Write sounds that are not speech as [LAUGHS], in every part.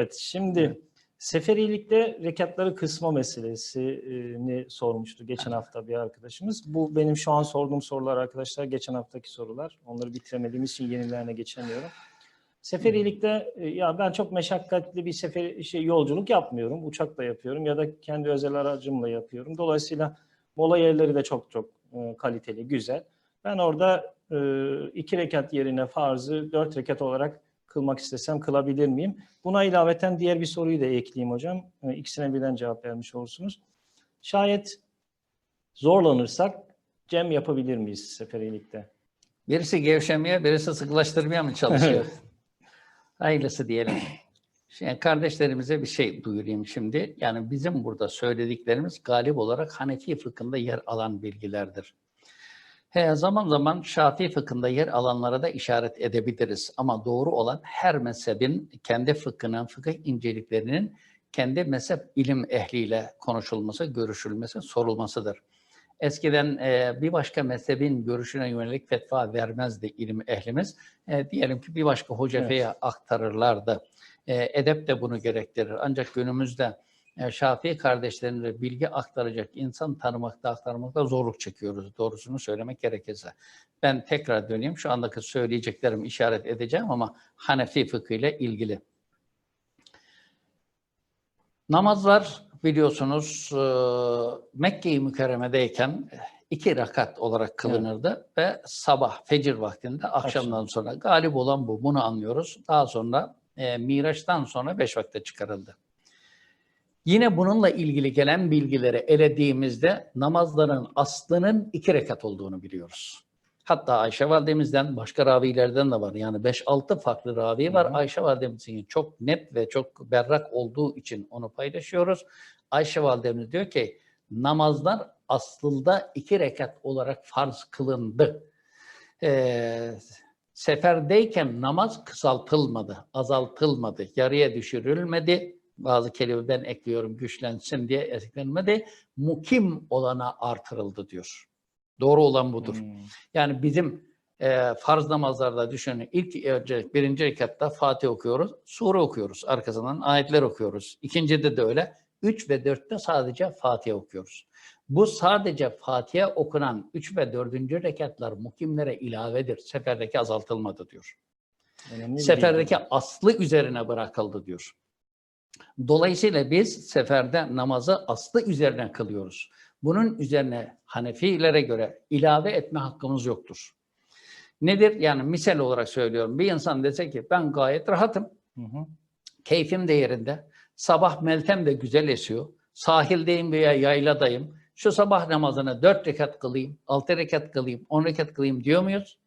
Evet, şimdi seferilikte rekatları kısma meselesini sormuştu geçen hafta bir arkadaşımız. Bu benim şu an sorduğum sorular arkadaşlar, geçen haftaki sorular. Onları bitiremediğimiz için yenilerine geçemiyorum. Seferilikte e, ya ben çok meşakkatli bir sefer şey yolculuk yapmıyorum. Uçakla yapıyorum ya da kendi özel aracımla yapıyorum. Dolayısıyla mola yerleri de çok çok e, kaliteli, güzel. Ben orada e, iki rekat yerine farzı dört rekat olarak kılmak istesem kılabilir miyim? Buna ilaveten diğer bir soruyu da ekleyeyim hocam. E, İkisine birden cevap vermiş olursunuz. Şayet zorlanırsak cem yapabilir miyiz seferilikte? Birisi gevşemeye, birisi sıkılaştırmaya mı çalışıyor? Hayırlısı diyelim. Şimdi kardeşlerimize bir şey duyurayım şimdi. Yani bizim burada söylediklerimiz galip olarak Hanefi fıkhında yer alan bilgilerdir. He, zaman zaman Şafii fıkhında yer alanlara da işaret edebiliriz. Ama doğru olan her mezhebin kendi fıkhının, fıkıh inceliklerinin kendi mezhep ilim ehliyle konuşulması, görüşülmesi, sorulmasıdır. Eskiden e, bir başka mezhebin görüşüne yönelik fetva vermezdi ilim ehlimiz. E, diyelim ki bir başka hocefeye Evet. aktarırlardı. E, edep de bunu gerektirir. Ancak günümüzde e, Şafii kardeşlerine bilgi aktaracak insan tanımakta, aktarmakta zorluk çekiyoruz. Doğrusunu söylemek gerekirse. Ben tekrar döneyim. Şu andaki söyleyeceklerimi işaret edeceğim ama Hanefi fıkhı ile ilgili. Namazlar biliyorsunuz e, Mekke-i Mükerreme'deyken iki rakat olarak kılınırdı ve sabah, fecir vaktinde akşamdan sonra galip olan bu. Bunu anlıyoruz. Daha sonra e, Miraç'tan sonra beş vakte çıkarıldı. Yine bununla ilgili gelen bilgileri elediğimizde namazların aslının iki rekat olduğunu biliyoruz. Hatta Ayşe validemizden başka ravilerden de var. Yani 5-6 farklı ravi var. Hı hı. Ayşe validemizin çok net ve çok berrak olduğu için onu paylaşıyoruz. Ayşe validemiz diyor ki namazlar aslında iki rekat olarak farz kılındı. Ee, seferdeyken namaz kısaltılmadı, azaltılmadı, yarıya düşürülmedi. Bazı kelime ben ekliyorum güçlensin diye eklenmedi. Mukim olana artırıldı diyor. Doğru olan budur. Hmm. Yani bizim e, farz namazlarda düşünün ilk önce birinci rekatta Fatih okuyoruz, sure okuyoruz. Arkasından ayetler okuyoruz. İkincide de öyle. Üç ve dörtte sadece Fatiha okuyoruz. Bu sadece Fatiha okunan üç ve dördüncü rekatlar mukimlere ilavedir. Seferdeki azaltılmadı diyor. Önemli Seferdeki aslı üzerine bırakıldı diyor. Dolayısıyla biz seferde namazı aslı üzerine kılıyoruz. Bunun üzerine Hanefilere göre ilave etme hakkımız yoktur. Nedir? Yani misal olarak söylüyorum. Bir insan dese ki ben gayet rahatım. Hı hı. Keyfim de yerinde. Sabah meltem de güzel esiyor. Sahildeyim veya yayladayım. Şu sabah namazını dört rekat kılayım, altı rekat kılayım, on rekat kılayım diyor muyuz?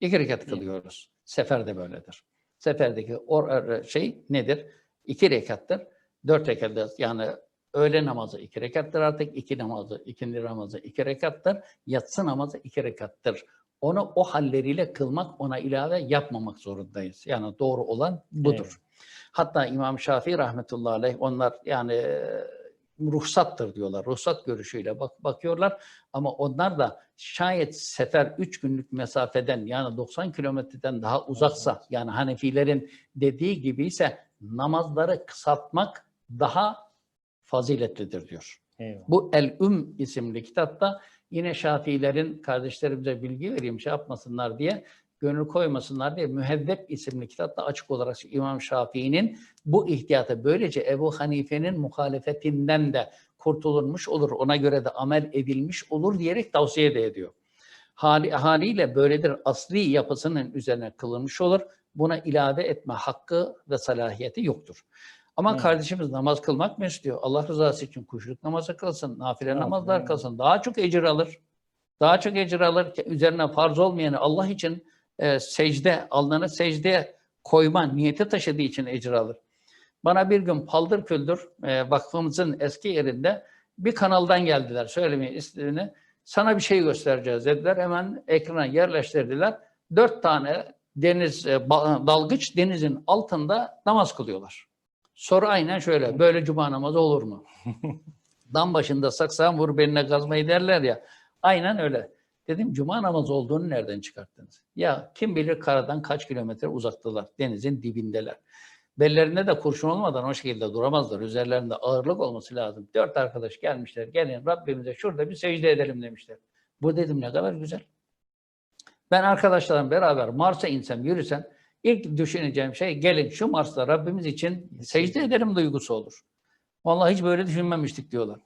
İki rekat kılıyoruz. Sefer de böyledir. Seferdeki or şey nedir? İki rekattır. Dört rekattır. Yani öğle namazı iki rekattır artık. iki namazı, ikindi namazı iki rekattır. Yatsı namazı iki rekattır. Onu o halleriyle kılmak, ona ilave yapmamak zorundayız. Yani doğru olan budur. Evet. Hatta İmam Şafii rahmetullahi aleyh onlar yani e, ruhsattır diyorlar. Ruhsat görüşüyle bak bakıyorlar ama onlar da şayet sefer 3 günlük mesafeden yani 90 kilometreden daha uzaksa yani Hanefilerin dediği gibi ise namazları kısaltmak daha faziletlidir diyor. Eyvallah. Bu El-Üm isimli kitapta yine Şafiilerin kardeşlerimize bilgi vereyim şey yapmasınlar diye gönül koymasınlar diye Müheddep isimli kitapta açık olarak İmam Şafii'nin bu ihtiyatı böylece Ebu Hanife'nin muhalefetinden de kurtulunmuş olur. Ona göre de amel edilmiş olur diyerek tavsiye de ediyor. Hali, haliyle böyledir asli yapısının üzerine kılınmış olur. Buna ilave etme hakkı ve salahiyeti yoktur. Ama Evet. kardeşimiz namaz kılmak mı istiyor? Allah rızası için kuşluk namazı kılsın, nafile Evet, namazlar kılsın. Daha çok ecir alır. Daha çok ecir alır. Üzerine farz olmayanı Allah için e, secde, alnını secdeye koyma niyeti taşıdığı için ecir alır. Bana bir gün paldır küldür e, vakfımızın eski yerinde bir kanaldan geldiler söylemeye istediğini. Sana bir şey göstereceğiz dediler. Hemen ekrana yerleştirdiler. Dört tane deniz e, dalgıç denizin altında namaz kılıyorlar. Soru aynen şöyle. Böyle cuma namazı olur mu? [LAUGHS] Dam başında saksan vur beline kazmayı derler ya. Aynen öyle. Dedim cuma namazı olduğunu nereden çıkarttınız? Ya kim bilir karadan kaç kilometre uzaktalar. Denizin dibindeler. Bellerinde de kurşun olmadan o şekilde duramazlar. Üzerlerinde ağırlık olması lazım. Dört arkadaş gelmişler. Gelin Rabbimize şurada bir secde edelim demişler. Bu dedim ne kadar güzel. Ben arkadaşlarım beraber Mars'a insem, yürüsem ilk düşüneceğim şey gelin şu Mars'ta Rabbimiz için secde edelim duygusu olur. Vallahi hiç böyle düşünmemiştik diyorlar.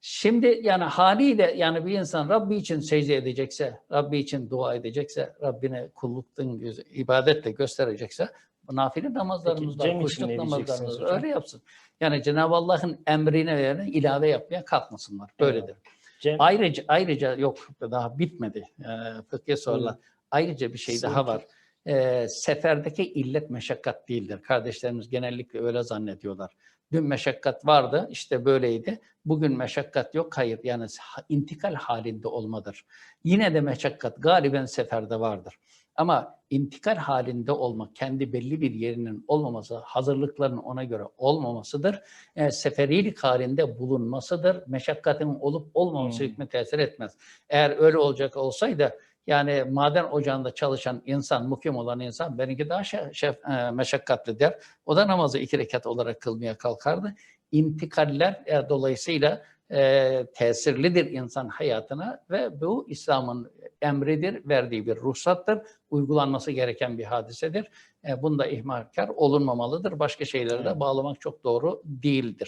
Şimdi yani haliyle yani bir insan Rabbi için secde edecekse, Rabbi için dua edecekse, Rabbine kulluktan, ibadetle gösterecekse nafile namazlarımız Peki, var, Cem için kuşluk ne diyeceksiniz namazlarımız var. hocam? Öyle yapsın. Yani Cenab-ı Allah'ın emrine yerine ilave yapmaya kalkmasınlar. Böyledir. Cem, Ayrıca ayrıca yok daha bitmedi. Ee, fıkhi sorular. Buyurun. Ayrıca bir şey daha Sınıf. var. Ee, seferdeki illet meşakkat değildir. Kardeşlerimiz genellikle öyle zannediyorlar. Dün meşakkat vardı, işte böyleydi. Bugün meşakkat yok. Hayır, yani intikal halinde olmadır. Yine de meşakkat galiben seferde vardır. Ama intikal halinde olmak, kendi belli bir yerinin olmaması, hazırlıkların ona göre olmamasıdır. E, seferilik halinde bulunmasıdır. Meşakkatin olup olmaması Hmm. hükmü tesir etmez. Eğer öyle olacak olsaydı yani maden ocağında çalışan insan, mukim olan insan benimki daha şe- şef- e, meşakkatli der. O da namazı iki rekat olarak kılmaya kalkardı. İntikaller e, dolayısıyla e, tesirlidir insan hayatına ve bu İslam'ın emridir, verdiği bir ruhsattır, uygulanması gereken bir hadisedir. E, bunda ihmalkar olunmamalıdır. Başka şeylere de bağlamak çok doğru değildir.